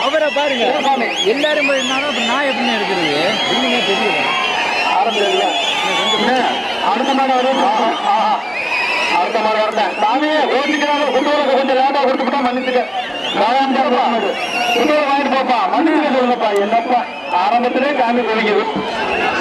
அவரை பாருங்க. எல்லாரும் இருந்தாலும் அப்ப நான் எப்படி இருக்கிறது? இல்லைங்க தெரியல அடுத்த மாடு வரும் அடுத்த மாடு வரேன் சாமி ஓட்டிக்கிறாங்க குண்டூருக்கு கொஞ்சம் லேட்டா கொடுத்துட்டா மன்னிச்சுக்க குண்டூர் வாங்கிட்டு போப்பா மன்னிச்சுக்க என்னப்பா ஆரம்பத்திலே காமி குளிக்குது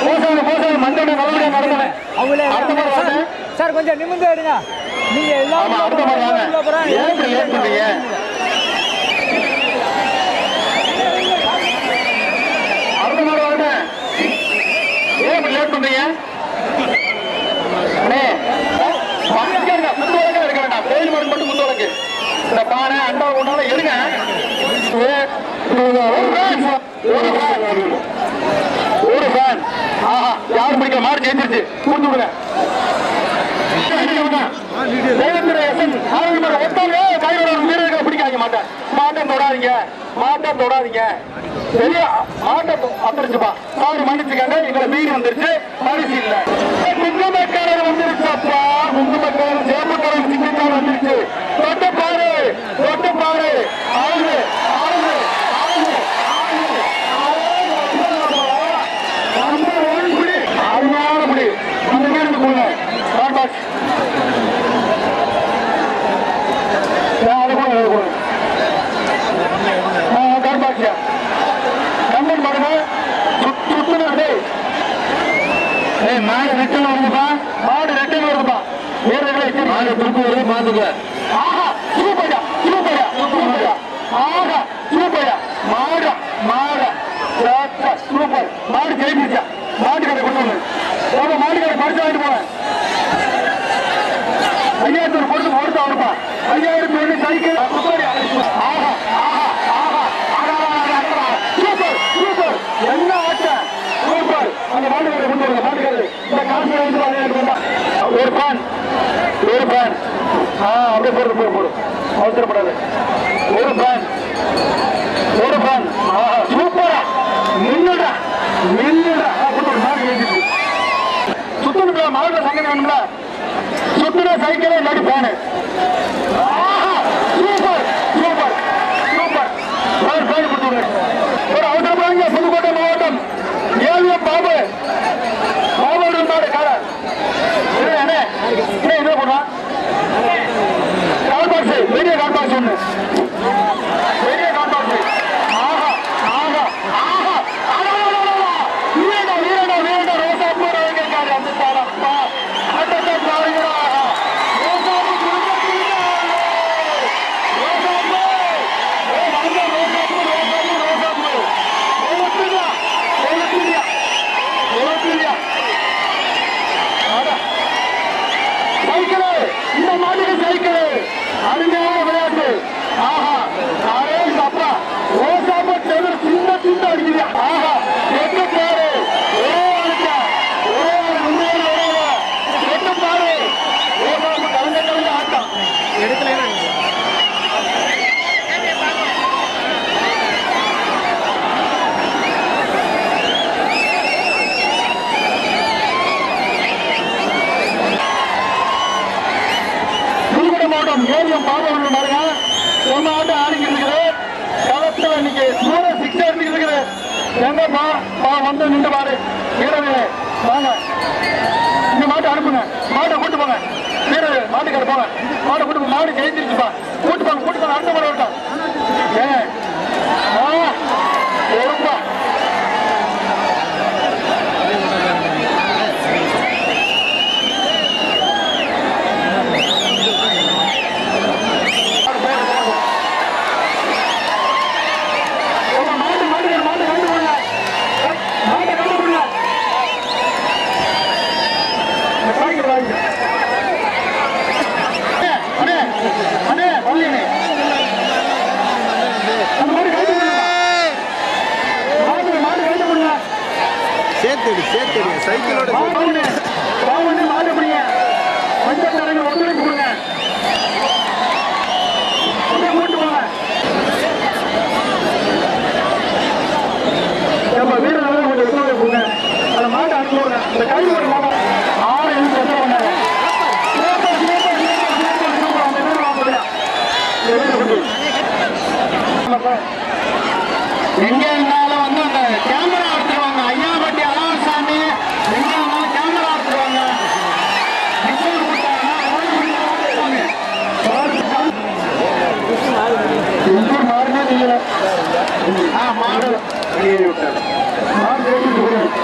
பூசாரி பூசாரி மண்டோட நல்லபடியா நடந்தவன் அடுத்த மாடு சார் கொஞ்சம் நிமிந்து எடுங்க நீங்க போறாங்க. ஏன் லேட் பண்றீங்க? இந்த பானை அண்டா உண்டால எடுங்க. ஒரு ஃபேன் ஆஹா யார் பிடிக்க மாடு ஜெயிச்சிருச்சு. கொடுத்து விடுங்க மாட்டம் தொடாதீங்க மாட்டம் தொடாதீங்க சரியா மாட்டம் வந்துருச்சுப்பா சாரி மன்னிச்சுக்கங்க எங்களை மீறி வந்துருச்சு பரிசு இல்ல குங்குமக்காரர் வந்துருச்சுப்பா குங்குமக்காரர் சேமக்காரர் சிங்கக்காரர் வந்துருச்சு தொட்டு பாரு தொட்டு பாரு ஆளு ஆளு ஆளு நம்பர் ஒன் புடி அருமையான புடி அந்த வீரனுக்கு போங்க கான்டாக்ட் அதை கூட அதை கூட கர்ப்பாட்சியா கம்பன் ஏய் மாடு ரெட்டன் வருதுப்பா மாடு ரெட்டன் வருதுப்பா வீரர்களை மாடு திருப்பி வருது பாத்துக்க ஆஹா சூப்பர்யா சூப்பர்யா சூப்பர்யா ஆஹா சூப்பர்யா மாடு மாடு சூப்பர் மாடு ஜெயிச்சிருச்சா மாடு கடை கொண்டு வந்து போங்க மாடு கடை பரிசு வாங்கிட்டு கொடுத்து பொருள் பொறுத்து அவருப்பா. ஐயாயிரத்தி ஒண்ணு சைக்கிள் சூப்பர் ஆஹா ஆஹா ஆஹா சூப்பர் சூப்பர். என்ன ஆட்டம் சூப்பர். அந்த மாட்டுக்காரரை கொண்டு வருங்க மாட்டுக்காரரு இந்த காசு வந்து ஒரு பேன் ஒரு பேன் ஆ அப்படியே போடு போடு போடு. அவசரப்படாது. ஒரு பேன் ஒரு ஆஹா சூப்பரா. நின்னுடா நின்னுடா மாடு சங்கம் வேணும்ல. சுத்தின சைக்கிளே இல்லாட்டி பேனு ஆஹா! சூப்பர் சூப்பர் சூப்பர் ஒரு பேன் கொடுத்துருங்க. ஒரு அவசரமாக புதுக்கோட்டை மாவட்டம். ஏவிஎம் பாபு. பாபு மாடு கார என்ன? என்ன இது கால் பாக்ஸ் பெரிய கால் பாக்ஸ் ஒண்ணு. புதுக்கோட்டை மாவட்டம் ஏரியம் பாபவர்கள் பாருங்க ஒன்னு ஆண்டு ஆடிக்கிட்டு இருக்குது. களத்துல இன்னைக்கு சூர சிக்ஸ் எடுத்துக்கிட்டு இருக்குது. எங்கப்பா? பா வந்து நின்று பாரு. வீரர்களே வாங்க. இந்த மாட்டை அனுப்புங்க. மாட்டை கூட்டு போங்க. வீரர் மாட்டுக்கார போங்க. மாட்டை கூட்டு மாடு ஜெயிச்சிருச்சுப்பா. கூட்டு போங்க கூட்டு போங்க. அடுத்த மாடு வரட்டும். ஏன் ஆ ஒருப்பா போங்க, மாட்டு மாட்டுக்கார மாட்டை கண்டு போடுங்க மாட்டை கண்டு போடுங்க சாய்க்கிற வாங்க அண்ணே அண்ணே பள்ளியனே அந்த மாடு கைது பண்ணுங்க மாடு மாடு கைது பண்ணுங்க சேர்த்துடு சேர்த்துடு சைக்கிளோட நம்ம வீரர் கொஞ்சம் ஒத்துழைப்பு கொடுங்க. அந்த மாட்டை அனுப்பி விடுங்க இந்த கை ஒரு சூப்பர் சூப்பர் சூப்பர் சூப்பர் அந்த வீரர் Amaro Lírio, cara. Amaro Lírio.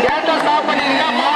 Quer tocar pra ninguém,